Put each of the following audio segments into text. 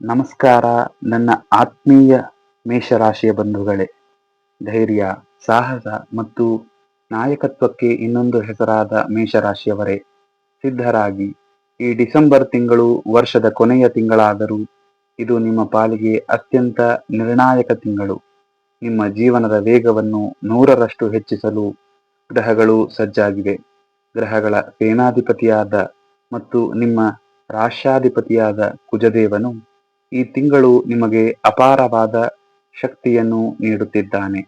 ನಮಸ್ಕಾರ. ನನ್ನ ಆತ್ಮೀಯ ಮೇಷರಾಶಿಯ ಬಂಧುಗಳೇ, ಧೈರ್ಯ, ಸಾಹಸ ಮತ್ತು ನಾಯಕತ್ವಕ್ಕೆ ಇನ್ನೊಂದು ಹೆಸರಾದ ಮೇಷರಾಶಿಯವರೇ, ಸಿದ್ಧರಾಗಿ. ಈ ಡಿಸೆಂಬರ್ ತಿಂಗಳು ವರ್ಷದ ಕೊನೆಯ ತಿಂಗಳಾದರೂ ಇದು ನಿಮ್ಮ ಪಾಲಿಗೆ ಅತ್ಯಂತ ನಿರ್ಣಾಯಕ ತಿಂಗಳು. ನಿಮ್ಮ ಜೀವನದ ವೇಗವನ್ನು ನೂರರಷ್ಟು ಹೆಚ್ಚಿಸಲು ಗ್ರಹಗಳು ಸಜ್ಜಾಗಿವೆ. ಗ್ರಹಗಳ ಸೇನಾಧಿಪತಿಯಾದ ಮತ್ತು ನಿಮ್ಮ ರಾಷ್ಟ್ರಾಧಿಪತಿಯಾದ ಕುಜದೇವನು ಈ ತಿಂಗಳು ನಿಮಗೆ ಅಪಾರವಾದ ಶಕ್ತಿಯನ್ನು ನೀಡುತ್ತಿದ್ದಾನೆ.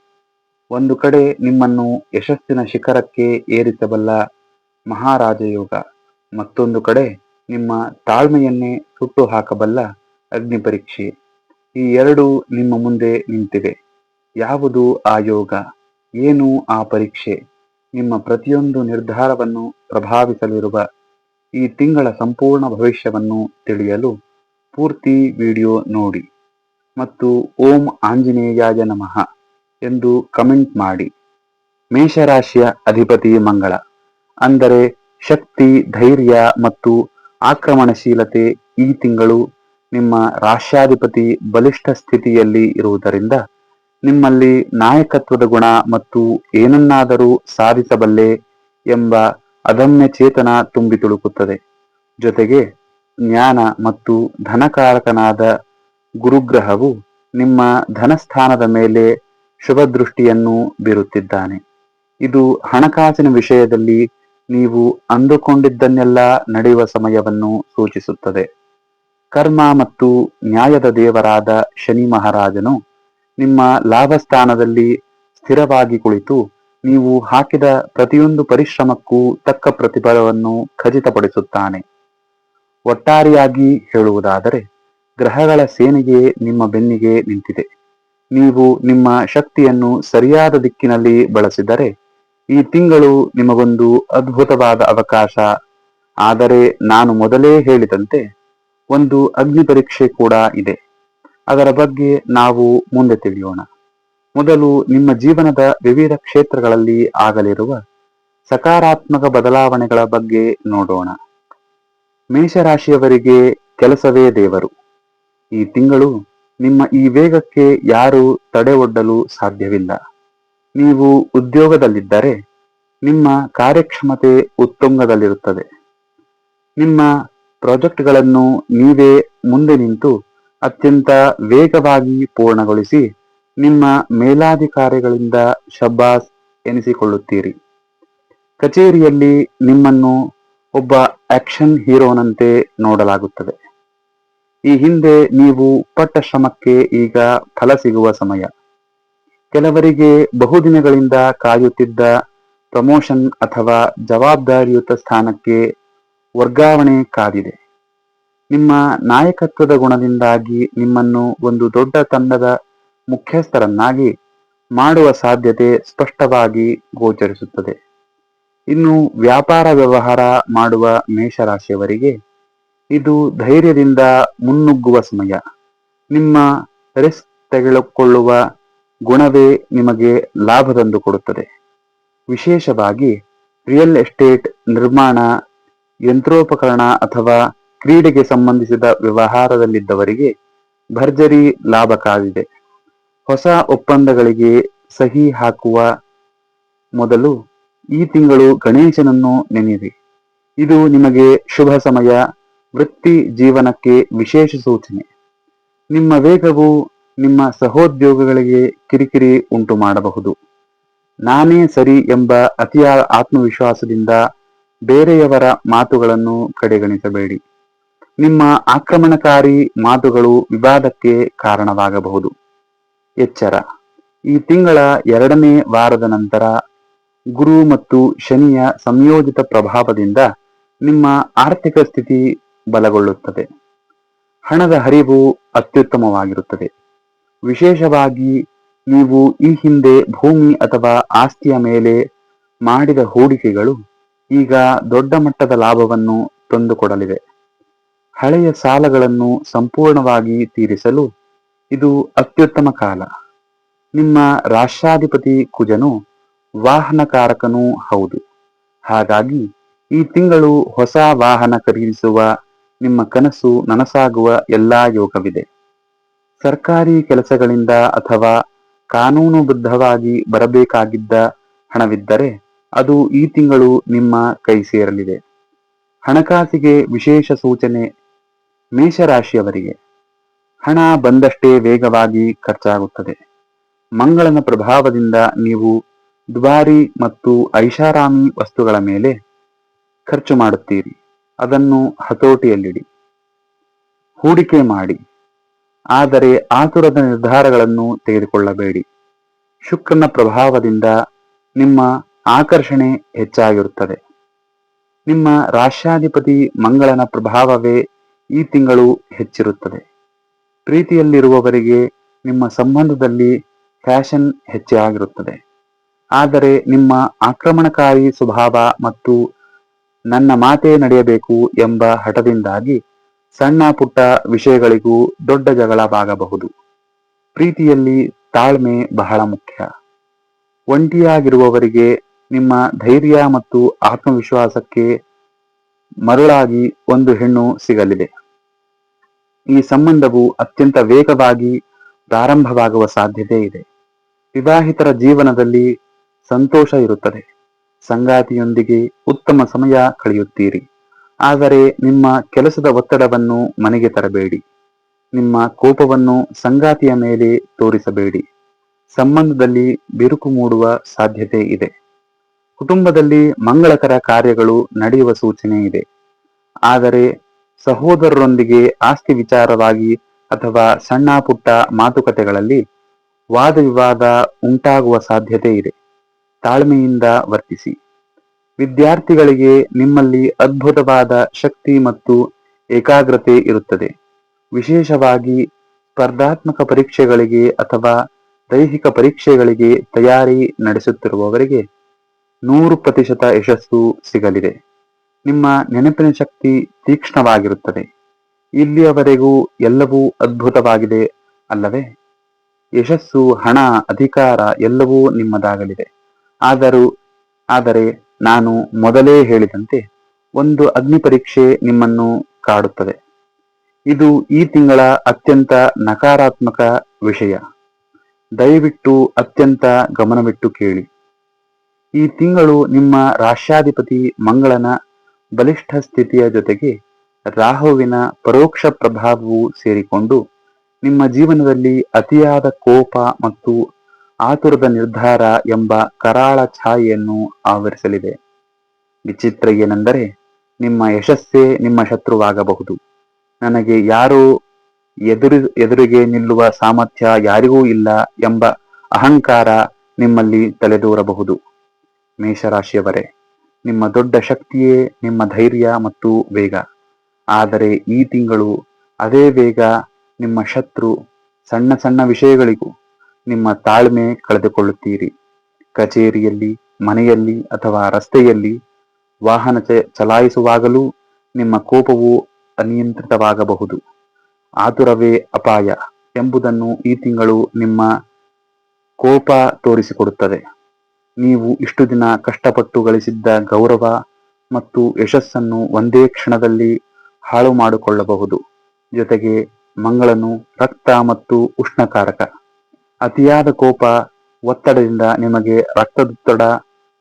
ಒಂದು ಕಡೆ ನಿಮ್ಮನ್ನು ಯಶಸ್ಸಿನ ಶಿಖರಕ್ಕೆ ಏರಿಸಬಲ್ಲ ಮಹಾರಾಜಯೋಗ, ಮತ್ತೊಂದು ಕಡೆ ನಿಮ್ಮ ತಾಳ್ಮೆಯನ್ನೇ ಸುಟ್ಟು ಹಾಕಬಲ್ಲ ಅಗ್ನಿ ಪರೀಕ್ಷೆ ಈ ಎರಡು ನಿಮ್ಮ ಮುಂದೆ ನಿಂತಿವೆ. ಯಾವುದು ಆ ಯೋಗ? ಏನು ಆ ಪರೀಕ್ಷೆ? ನಿಮ್ಮ ಪ್ರತಿಯೊಂದು ನಿರ್ಧಾರವನ್ನು ಪ್ರಭಾವಿಸಲಿರುವ ಈ ತಿಂಗಳ ಸಂಪೂರ್ಣ ಭವಿಷ್ಯವನ್ನು ತಿಳಿಯಲು ಪೂರ್ತಿ ವಿಡಿಯೋ ನೋಡಿ ಮತ್ತು ಓಂ ಆಂಜನೇಯಾಯ ನಮಃ ಎಂದು ಕಮೆಂಟ್ ಮಾಡಿ. ಮೇಷರಾಶಿಯ ಅಧಿಪತಿ ಮಂಗಳ, ಅಂದರೆ ಶಕ್ತಿ, ಧೈರ್ಯ ಮತ್ತು ಆಕ್ರಮಣಶೀಲತೆ ಈ ತಿಂಗಳು ನಿಮ್ಮ ರಾಷ್ಟ್ರಾಧಿಪತಿ ಬಲಿಷ್ಠ ಸ್ಥಿತಿಯಲ್ಲಿ ಇರುವುದರಿಂದ ನಿಮ್ಮಲ್ಲಿ ನಾಯಕತ್ವದ ಗುಣ ಮತ್ತು ಏನನ್ನಾದರೂ ಸಾಧಿಸಬಲ್ಲೆ ಎಂಬ ಅದಮ್ಯ ಚೇತನ ತುಂಬಿ ತುಳುಕುತ್ತದೆ. ಜೊತೆಗೆ ಜ್ಞಾನ ಮತ್ತು ಧನಕಾರಕನಾದ ಗುರುಗ್ರಹವು ನಿಮ್ಮ ಧನಸ್ಥಾನದ ಮೇಲೆ ಶುಭ ದೃಷ್ಟಿಯನ್ನು ಬೀರುತ್ತಿದ್ದಾನೆ. ಇದು ಹಣಕಾಸಿನ ವಿಷಯದಲ್ಲಿ ನೀವು ಅಂದುಕೊಂಡಿದ್ದನ್ನೆಲ್ಲ ನಡೆಯುವ ಸಮಯವನ್ನು ಸೂಚಿಸುತ್ತದೆ. ಕರ್ಮ ಮತ್ತು ನ್ಯಾಯದ ದೇವರಾದ ಶನಿ ಮಹಾರಾಜನು ನಿಮ್ಮ ಲಾಭಸ್ಥಾನದಲ್ಲಿ ಸ್ಥಿರವಾಗಿ ಕುಳಿತು ನೀವು ಹಾಕಿದ ಪ್ರತಿಯೊಂದು ಪರಿಶ್ರಮಕ್ಕೂ ತಕ್ಕ ಪ್ರತಿಫಲವನ್ನು ಖಚಿತಪಡಿಸುತ್ತಾನೆ. ಒಟ್ಟಾರೆಯಾಗಿ ಹೇಳುವುದಾದರೆ, ಗ್ರಹಗಳ ಸೇನೆಗೆ ನಿಮ್ಮ ಬೆನ್ನಿಗೆ ನಿಂತಿದೆ. ನೀವು ನಿಮ್ಮ ಶಕ್ತಿಯನ್ನು ಸರಿಯಾದ ದಿಕ್ಕಿನಲ್ಲಿ ಬಳಸಿದರೆ, ಈ ತಿಂಗಳು ನಿಮಗೊಂದು ಅದ್ಭುತವಾದ ಅವಕಾಶ. ಆದರೆ ನಾನು ಮೊದಲೇ ಹೇಳಿದಂತೆ, ಒಂದು ಅಗ್ನಿ ಪರೀಕ್ಷೆ ಕೂಡ ಇದೆ. ಅದರ ಬಗ್ಗೆ ನಾವು ಮುಂದೆ ತಿಳಿಯೋಣ. ಮೊದಲು ನಿಮ್ಮ ಜೀವನದ ವಿವಿಧ ಕ್ಷೇತ್ರಗಳಲ್ಲಿ ಆಗಲಿರುವ ಸಕಾರಾತ್ಮಕ ಬದಲಾವಣೆಗಳ ಬಗ್ಗೆ ನೋಡೋಣ. ಮೇಷರಾಶಿಯವರಿಗೆ ಕೆಲಸವೇ ದೇವರು. ಈ ತಿಂಗಳು ನಿಮ್ಮ ಈ ವೇಗಕ್ಕೆ ಯಾರು ತಡೆ ಒಡ್ಡಲು ಸಾಧ್ಯವಿಲ್ಲ. ನೀವು ಉದ್ಯೋಗದಲ್ಲಿದ್ದರೆ ನಿಮ್ಮ ಕಾರ್ಯಕ್ಷಮತೆ ಉತ್ತುಂಗದಲ್ಲಿರುತ್ತದೆ. ನಿಮ್ಮ ಪ್ರಾಜೆಕ್ಟ್ಗಳನ್ನು ನೀವೇ ಮುಂದೆ ನಿಂತು ಅತ್ಯಂತ ವೇಗವಾಗಿ ಪೂರ್ಣಗೊಳಿಸಿ ನಿಮ್ಮ ಮೇಲಾಧಿಕಾರಿಗಳಿಂದ ಶಬ್ಬಾಸ್ ಎನಿಸಿಕೊಳ್ಳುತ್ತೀರಿ. ಕಚೇರಿಯಲ್ಲಿ ನಿಮ್ಮನ್ನು ಒಬ್ಬ ಆಕ್ಷನ್ ಹೀರೋನಂತೆ ನೋಡಲಾಗುತ್ತದೆ. ಈ ಹಿಂದೆ ನೀವು ಪಟ್ಟ ಶ್ರಮಕ್ಕೆ ಈಗ ಫಲ ಸಿಗುವ ಸಮಯ. ಕೆಲವರಿಗೆ ಬಹುದಿನಗಳಿಂದ ಕಾಯುತ್ತಿದ್ದ ಪ್ರಮೋಷನ್ ಅಥವಾ ಜವಾಬ್ದಾರಿಯುತ ಸ್ಥಾನಕ್ಕೆ ವರ್ಗಾವಣೆ ಕಾದಿದೆ. ನಿಮ್ಮ ನಾಯಕತ್ವದ ಗುಣದಿಂದಾಗಿ ನಿಮ್ಮನ್ನು ಒಂದು ದೊಡ್ಡ ತಂಡದ ಮುಖ್ಯಸ್ಥರನ್ನಾಗಿ ಮಾಡುವ ಸಾಧ್ಯತೆ ಸ್ಪಷ್ಟವಾಗಿ ಗೋಚರಿಸುತ್ತದೆ. ಇನ್ನು ವ್ಯಾಪಾರ ವ್ಯವಹಾರ ಮಾಡುವ ಮೇಷರಾಶಿಯವರಿಗೆ ಇದು ಧೈರ್ಯದಿಂದ ಮುನ್ನುಗ್ಗುವ ಸಮಯ. ನಿಮ್ಮ ರಿಸ್ಕ್ ತೆಗೆದುಕೊಳ್ಳುವ ಗುಣವೇ ನಿಮಗೆ ಲಾಭ ತಂದು ಕೊಡುತ್ತದೆ. ವಿಶೇಷವಾಗಿ ರಿಯಲ್ ಎಸ್ಟೇಟ್ ನಿರ್ಮಾಣ, ಯಂತ್ರೋಪಕರಣ ಅಥವಾ ಕ್ರೀಡೆಗೆ ಸಂಬಂಧಿಸಿದ ವ್ಯವಹಾರದಲ್ಲಿದ್ದವರಿಗೆ ಭರ್ಜರಿ ಲಾಭ ಕಾದಿದೆ. ಹೊಸ ಒಪ್ಪಂದಗಳಿಗೆ ಸಹಿ ಹಾಕುವ ಮೊದಲು ಈ ತಿಂಗಳು ಗಣೇಶನನ್ನು ನೆನೆಯಿರಿ. ಇದು ನಿಮಗೆ ಶುಭ ಸಮಯ, ವೃತ್ತಿ ಜೀವನಕ್ಕೆ ವಿಶೇಷ ಸೂಚನೆ. ನಿಮ್ಮ ವೇಗವು ನಿಮ್ಮ ಸಹೋದ್ಯೋಗಗಳಿಗೆ ಕಿರಿಕಿರಿ ಉಂಟು ಮಾಡಬಹುದು. ನಾನೇ ಸರಿ ಎಂಬ ಅತಿಯಾದ ಆತ್ಮವಿಶ್ವಾಸದಿಂದ ಬೇರೆಯವರ ಮಾತುಗಳನ್ನು ಕಡೆಗಣಿಸಬೇಡಿ. ನಿಮ್ಮ ಆಕ್ರಮಣಕಾರಿ ಮಾತುಗಳು ವಿವಾದಕ್ಕೆ ಕಾರಣವಾಗಬಹುದು. ಎಚ್ಚರ. ಈ ತಿಂಗಳ ಎರಡನೇ ವಾರದ ನಂತರ ಗುರು ಮತ್ತು ಶನಿಯ ಸಂಯೋಜಿತ ಪ್ರಭಾವದಿಂದ ನಿಮ್ಮ ಆರ್ಥಿಕ ಸ್ಥಿತಿ ಬಲಗೊಳ್ಳುತ್ತದೆ. ಹಣದ ಹರಿವು ಅತ್ಯುತ್ತಮವಾಗಿರುತ್ತದೆ. ವಿಶೇಷವಾಗಿ ನೀವು ಈ ಹಿಂದೆ ಭೂಮಿ ಅಥವಾ ಆಸ್ತಿಯ ಮೇಲೆ ಮಾಡಿದ ಹೂಡಿಕೆಗಳು ಈಗ ದೊಡ್ಡ ಮಟ್ಟದ ಲಾಭವನ್ನು ತಂದುಕೊಡಲಿವೆ. ಹಳೆಯ ಸಾಲಗಳನ್ನು ಸಂಪೂರ್ಣವಾಗಿ ತೀರಿಸಲು ಇದು ಅತ್ಯುತ್ತಮ ಕಾಲ. ನಿಮ್ಮ ರಾಷ್ಟ್ರಾಧಿಪತಿ ಕುಜನು ವಾಹನಕಾರಕನೂ ಹೌದು. ಹಾಗಾಗಿ ಈ ತಿಂಗಳು ಹೊಸ ವಾಹನ ಖರೀದಿಸುವ ನಿಮ್ಮ ಕನಸು ನನಸಾಗುವ ಎಲ್ಲಾ ಯೋಗವಿದೆ. ಸರ್ಕಾರಿ ಕೆಲಸಗಳಿಂದ ಅಥವಾ ಕಾನೂನುಬದ್ಧವಾಗಿ ಬರಬೇಕಾಗಿದ್ದ ಹಣವಿದ್ದರೆ ಅದು ಈ ತಿಂಗಳು ನಿಮ್ಮ ಕೈ ಸೇರಲಿದೆ. ಹಣಕಾಸಿಗೆ ವಿಶೇಷ ಸೂಚನೆ ಮೇಷರಾಶಿಯವರಿಗೆ. ಹಣ ಬಂದಷ್ಟೇ ವೇಗವಾಗಿ ಖರ್ಚಾಗುತ್ತದೆ. ಮಂಗಳನ ಪ್ರಭಾವದಿಂದ ನೀವು ದುಬಾರಿ ಮತ್ತು ಐಷಾರಾಮಿ ವಸ್ತುಗಳ ಮೇಲೆ ಖರ್ಚು ಮಾಡುತ್ತೀರಿ. ಅದನ್ನು ಹತೋಟಿಯಲ್ಲಿಡಿ. ಹೂಡಿಕೆ ಮಾಡಿ. ಆದರೆ ಆತುರದ ನಿರ್ಧಾರಗಳನ್ನು ತೆಗೆದುಕೊಳ್ಳಬೇಡಿ. ಶುಕ್ರನ ಪ್ರಭಾವದಿಂದ ನಿಮ್ಮ ಆಕರ್ಷಣೆ ಹೆಚ್ಚಾಗಿರುತ್ತದೆ. ನಿಮ್ಮ ರಾಷ್ಟ್ರಾಧಿಪತಿ ಮಂಗಳನ ಪ್ರಭಾವವೇ ಈ ತಿಂಗಳು ಹೆಚ್ಚಿರುತ್ತದೆ. ಪ್ರೀತಿಯಲ್ಲಿರುವವರಿಗೆ ನಿಮ್ಮ ಸಂಬಂಧದಲ್ಲಿ ಫ್ಯಾಷನ್ ಹೆಚ್ಚಾಗಿರುತ್ತದೆ. ಆದರೆ ನಿಮ್ಮ ಆಕ್ರಮಣಕಾರಿ ಸ್ವಭಾವ ಮತ್ತು ನನ್ನ ಮಾತೇ ನಡೆಯಬೇಕು ಎಂಬ ಹಠದಿಂದಾಗಿ ಸಣ್ಣ ಪುಟ್ಟ ವಿಷಯಗಳಿಗೂ ದೊಡ್ಡ ಜಗಳವಾಗಬಹುದು. ಪ್ರೀತಿಯಲ್ಲಿ ತಾಳ್ಮೆ ಬಹಳ ಮುಖ್ಯ. ಒಂಟಿಯಾಗಿರುವವರಿಗೆ ನಿಮ್ಮ ಧೈರ್ಯ ಮತ್ತು ಆತ್ಮವಿಶ್ವಾಸಕ್ಕೆ ಮರುಳಾಗಿ ಒಂದು ಹೆಣ್ಣು ಸಿಗಲಿದೆ. ಈ ಸಂಬಂಧವು ಅತ್ಯಂತ ವೇಗವಾಗಿ ಪ್ರಾರಂಭವಾಗುವ ಸಾಧ್ಯತೆ ಇದೆ. ವಿವಾಹಿತರ ಜೀವನದಲ್ಲಿ ಸಂತೋಷ ಇರುತ್ತದೆ. ಸಂಗಾತಿಯೊಂದಿಗೆ ಉತ್ತಮ ಸಮಯ ಕಳೆಯುತ್ತೀರಿ. ಆದರೆ ನಿಮ್ಮ ಕೆಲಸದ ಒತ್ತಡವನ್ನು ಮನೆಗೆ ತರಬೇಡಿ. ನಿಮ್ಮ ಕೋಪವನ್ನು ಸಂಗಾತಿಯ ಮೇಲೆ ತೋರಿಸಬೇಡಿ. ಸಂಬಂಧದಲ್ಲಿ ಬಿರುಕು ಮೂಡುವ ಸಾಧ್ಯತೆ ಇದೆ. ಕುಟುಂಬದಲ್ಲಿ ಮಂಗಳಕರ ಕಾರ್ಯಗಳು ನಡೆಯುವ ಸೂಚನೆ ಇದೆ. ಆದರೆ ಸಹೋದರರೊಂದಿಗೆ ಆಸ್ತಿ ವಿಚಾರವಾಗಿ ಅಥವಾ ಸಣ್ಣ ಪುಟ್ಟ ಮಾತುಕತೆಗಳಲ್ಲಿ ವಾದ ವಿವಾದ ಉಂಟಾಗುವ ಸಾಧ್ಯತೆ ಇದೆ. ತಾಳ್ಮೆಯಿಂದ ವರ್ತಿಸಿ. ವಿದ್ಯಾರ್ಥಿಗಳಿಗೆ ನಿಮ್ಮಲ್ಲಿ ಅದ್ಭುತವಾದ ಶಕ್ತಿ ಮತ್ತು ಏಕಾಗ್ರತೆ ಇರುತ್ತದೆ. ವಿಶೇಷವಾಗಿ ಸ್ಪರ್ಧಾತ್ಮಕ ಪರೀಕ್ಷೆಗಳಿಗೆ ಅಥವಾ ದೈಹಿಕ ಪರೀಕ್ಷೆಗಳಿಗೆ ತಯಾರಿ ನಡೆಸುತ್ತಿರುವವರಿಗೆ ನೂರು ಪ್ರತಿಶತ ಯಶಸ್ಸು ಸಿಗಲಿದೆ. ನಿಮ್ಮ ನೆನಪಿನ ಶಕ್ತಿ ತೀಕ್ಷ್ಣವಾಗಿರುತ್ತದೆ. ಇಲ್ಲಿಯವರೆಗೂ ಎಲ್ಲವೂ ಅದ್ಭುತವಾಗಿದೆ ಅಲ್ಲವೇ? ಯಶಸ್ಸು, ಹಣ, ಅಧಿಕಾರ ಎಲ್ಲವೂ ನಿಮ್ಮದಾಗಲಿದೆ. ಆದರೂ, ಆದರೆ ನಾನು ಮೊದಲೇ ಹೇಳಿದಂತೆ ಒಂದು ಅಗ್ನಿ ಪರೀಕ್ಷೆ ನಿಮ್ಮನ್ನು ಕಾಡುತ್ತದೆ. ಇದು ಈ ತಿಂಗಳ ಅತ್ಯಂತ ನಕಾರಾತ್ಮಕ ವಿಷಯ. ದಯವಿಟ್ಟು ಅತ್ಯಂತ ಗಮನವಿಟ್ಟು ಕೇಳಿ. ಈ ತಿಂಗಳು ನಿಮ್ಮ ರಾಷ್ಟ್ರಾಧಿಪತಿ ಮಂಗಳನ ಬಲಿಷ್ಠ ಸ್ಥಿತಿಯ ಜೊತೆಗೆ ರಾಹುವಿನ ಪರೋಕ್ಷ ಪ್ರಭಾವವು ಸೇರಿಕೊಂಡು ನಿಮ್ಮ ಜೀವನದಲ್ಲಿ ಅತಿಯಾದ ಕೋಪ ಮತ್ತು ಆತುರದ ನಿರ್ಧಾರ ಎಂಬ ಕರಾಳ ಛಾಯೆಯನ್ನು ಆವರಿಸಲಿದೆ. ವಿಚಿತ್ರ ಏನೆಂದರೆ, ನಿಮ್ಮ ಯಶಸ್ಸೇ ನಿಮ್ಮ ಶತ್ರುವಾಗಬಹುದು. ನನಗೆ ಯಾರು ಎದುರು, ಎದುರಿಗೆ ನಿಲ್ಲುವ ಸಾಮರ್ಥ್ಯ ಯಾರಿಗೂ ಇಲ್ಲ ಎಂಬ ಅಹಂಕಾರ ನಿಮ್ಮಲ್ಲಿ ತಲೆದೋರಬಹುದು. ಮೇಷರಾಶಿಯವರೇ, ನಿಮ್ಮ ದೊಡ್ಡ ಶಕ್ತಿಯೇ ನಿಮ್ಮ ಧೈರ್ಯ ಮತ್ತು ವೇಗ. ಆದರೆ ಈ ತಿಂಗಳು ಅದೇ ವೇಗ ನಿಮ್ಮ ಶತ್ರು ಸಣ್ಣ ಸಣ್ಣ ವಿಷಯಗಳಿಗೂ ನಿಮ್ಮ ತಾಳ್ಮೆ ಕಳೆದುಕೊಳ್ಳುತ್ತೀರಿ. ಕಚೇರಿಯಲ್ಲಿ, ಮನೆಯಲ್ಲಿ ಅಥವಾ ರಸ್ತೆಯಲ್ಲಿ ವಾಹನ ಚಲಾಯಿಸುವಾಗಲೂ ನಿಮ್ಮ ಕೋಪವು ಅನಿಯಂತ್ರಿತವಾಗಬಹುದು. ಆತುರವೇ ಅಪಾಯ ಎಂಬುದನ್ನು ಈ ತಿಂಗಳು ನಿಮ್ಮ ಕೋಪ ತೋರಿಸಿಕೊಡುತ್ತದೆ. ನೀವು ಇಷ್ಟು ದಿನ ಕಷ್ಟಪಟ್ಟು ಗಳಿಸಿದ್ದ ಗೌರವ ಮತ್ತು ಯಶಸ್ಸನ್ನು ಒಂದೇ ಕ್ಷಣದಲ್ಲಿ ಹಾಳು ಮಾಡಿಕೊಳ್ಳಬಹುದು. ಜೊತೆಗೆ ಮಂಗಳನು ರಕ್ತ ಮತ್ತು ಉಷ್ಣಕಾರಕ. ಅತಿಯಾದ ಕೋಪ ಒತ್ತಡದಿಂದ ನಿಮಗೆ ರಕ್ತದೊತ್ತಡ,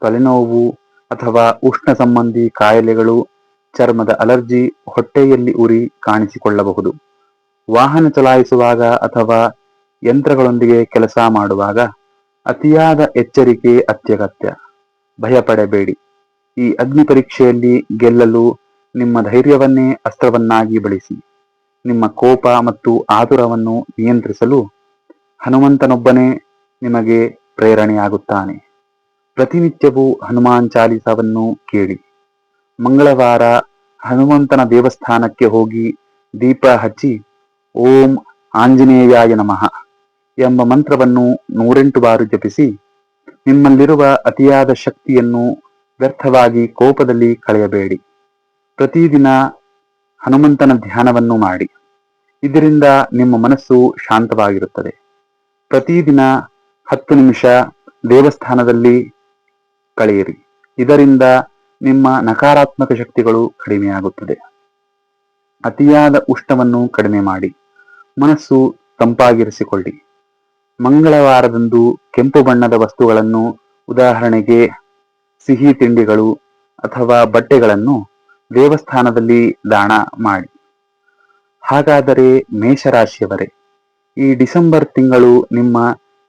ತಲೆನೋವು ಅಥವಾ ಉಷ್ಣ ಸಂಬಂಧಿ ಕಾಯಿಲೆಗಳು, ಚರ್ಮದ ಅಲರ್ಜಿ, ಹೊಟ್ಟೆಯಲ್ಲಿ ಉರಿ ಕಾಣಿಸಿಕೊಳ್ಳಬಹುದು. ವಾಹನ ಚಲಾಯಿಸುವಾಗ ಅಥವಾ ಯಂತ್ರಗಳೊಂದಿಗೆ ಕೆಲಸ ಮಾಡುವಾಗ ಅತಿಯಾದ ಎಚ್ಚರಿಕೆ ಅತ್ಯಗತ್ಯ. ಭಯಪಡಬೇಡಿ. ಈ ಅಗ್ನಿ ಪರೀಕ್ಷೆಯಲ್ಲಿ ಗೆಲ್ಲಲು ನಿಮ್ಮ ಧೈರ್ಯವನ್ನೇ ಅಸ್ತ್ರವನ್ನಾಗಿ ಬಳಸಿ. ನಿಮ್ಮ ಕೋಪ ಮತ್ತು ಆತುರವನ್ನು ನಿಯಂತ್ರಿಸಲು ಹನುಮಂತನೊಬ್ಬನೇ ನಿಮಗೆ ಪ್ರೇರಣೆಯಾಗುತ್ತಾನೆ. ಪ್ರತಿನಿತ್ಯವೂ ಹನುಮಾನ್ ಚಾಲಿಸವನ್ನು ಕೇಳಿ. ಮಂಗಳವಾರ ಹನುಮಂತನ ದೇವಸ್ಥಾನಕ್ಕೆ ಹೋಗಿ ದೀಪ ಹಚ್ಚಿ, ಓಂ ಆಂಜನೇಯಾಯ ನಮಃ ಎಂಬ ಮಂತ್ರವನ್ನು ನೂರೆಂಟು ಬಾರು ಜಪಿಸಿ, ನಿಮ್ಮಲ್ಲಿರುವ ಅತಿಯಾದ ಶಕ್ತಿಯನ್ನು ವ್ಯರ್ಥವಾಗಿ ಕೋಪದಲ್ಲಿ ಕಳೆಯಬೇಡಿ. ಪ್ರತಿದಿನ ಹನುಮಂತನ ಧ್ಯಾನವನ್ನು ಮಾಡಿ. ಇದರಿಂದ ನಿಮ್ಮ ಮನಸ್ಸು ಶಾಂತವಾಗಿರುತ್ತದೆ. ಪ್ರತಿದಿನ ಹತ್ತು ನಿಮಿಷ ದೇವಸ್ಥಾನದಲ್ಲಿ ಕಳೆಯಿರಿ. ಇದರಿಂದ ನಿಮ್ಮ ನಕಾರಾತ್ಮಕ ಶಕ್ತಿಗಳು ಕಡಿಮೆಯಾಗುತ್ತದೆ. ಅತಿಯಾದ ಉಷ್ಣವನ್ನು ಕಡಿಮೆ ಮಾಡಿ. ಮನಸ್ಸು ತಂಪಾಗಿರಿಸಿಕೊಳ್ಳಿ. ಮಂಗಳವಾರದಂದು ಕೆಂಪು ಬಣ್ಣದ ವಸ್ತುಗಳನ್ನು, ಉದಾಹರಣೆಗೆ ಸಿಹಿ ತಿಂಡಿಗಳು ಅಥವಾ ಬಟ್ಟೆಗಳನ್ನು ದೇವಸ್ಥಾನದಲ್ಲಿ ದಾನ ಮಾಡಿ. ಹಾಗಾದರೆ ಮೇಷರಾಶಿಯವರೇ ಈ ಡಿಸೆಂಬರ್ ತಿಂಗಳು ನಿಮ್ಮ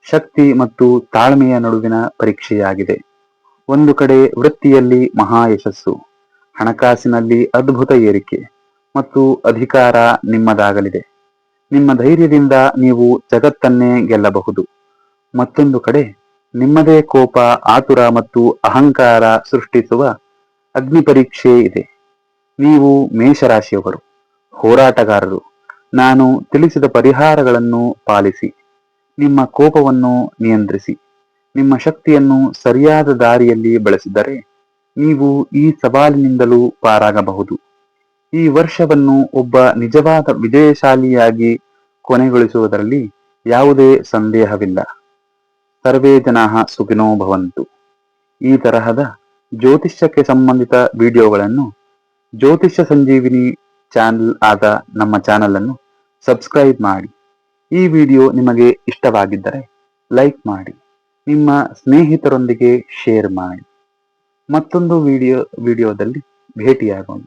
ಶಕ್ತಿ ಮತ್ತು ತಾಳ್ಮೆಯ ನಡುವಿನ ಪರೀಕ್ಷೆಯಾಗಿದೆ. ಒಂದು ಕಡೆ ವೃತ್ತಿಯಲ್ಲಿ ಮಹಾ ಯಶಸ್ಸು, ಹಣಕಾಸಿನಲ್ಲಿ ಅದ್ಭುತ ಏರಿಕೆ ಮತ್ತು ಅಧಿಕಾರ ನಿಮ್ಮದಾಗಲಿದೆ. ನಿಮ್ಮ ಧೈರ್ಯದಿಂದ ನೀವು ಜಗತ್ತನ್ನೇ ಗೆಲ್ಲಬಹುದು. ಮತ್ತೊಂದು ಕಡೆ ನಿಮ್ಮದೇ ಕೋಪ, ಆತುರ ಮತ್ತು ಅಹಂಕಾರ ಸೃಷ್ಟಿಸುವ ಅಗ್ನಿ ಪರೀಕ್ಷೆ ಇದೆ. ನೀವು ಮೇಷರಾಶಿಯವರು, ಹೋರಾಟಗಾರರು ನಾನು ತಿಳಿಸಿದ ಪರಿಹಾರಗಳನ್ನು ಪಾಲಿಸಿ. ನಿಮ್ಮ ಕೋಪವನ್ನು ನಿಯಂತ್ರಿಸಿ. ನಿಮ್ಮ ಶಕ್ತಿಯನ್ನು ಸರಿಯಾದ ದಾರಿಯಲ್ಲಿ ಬಳಸಿದರೆ ನೀವು ಈ ಸವಾಲಿನಿಂದಲೂ ಪಾರಾಗಬಹುದು. ಈ ವರ್ಷವನ್ನು ಒಬ್ಬ ನಿಜವಾದ ವಿಜಯಶಾಲಿಯಾಗಿ ಕೊನೆಗೊಳಿಸುವುದರಲ್ಲಿ ಯಾವುದೇ ಸಂದೇಹವಿಲ್ಲ. ಸರ್ವೇ ಜನಾ ಸುಖಿನೋ ಭವಂತು. ಈ ತರಹದ ಜ್ಯೋತಿಷ್ಯಕ್ಕೆ ಸಂಬಂಧಿತ ವಿಡಿಯೋಗಳನ್ನು ಜ್ಯೋತಿಷ್ಯ ಸಂಜೀವಿನಿ ಚಾನಲ್ ಆದ ನಮ್ಮ ಚಾನಲ್ ಅನ್ನು ಸಬ್ಸ್ಕ್ರೈಬ್ ಮಾಡಿ. ಈ ವಿಡಿಯೋ ನಿಮಗೆ ಇಷ್ಟವಾಗಿದ್ದರೆ ಲೈಕ್ ಮಾಡಿ. ನಿಮ್ಮ ಸ್ನೇಹಿತರೊಂದಿಗೆ ಶೇರ್ ಮಾಡಿ. ಮತ್ತೊಂದು ವಿಡಿಯೋ ವಿಡಿಯೋದಲ್ಲಿ ಭೇಟಿಯಾಗೋಣ.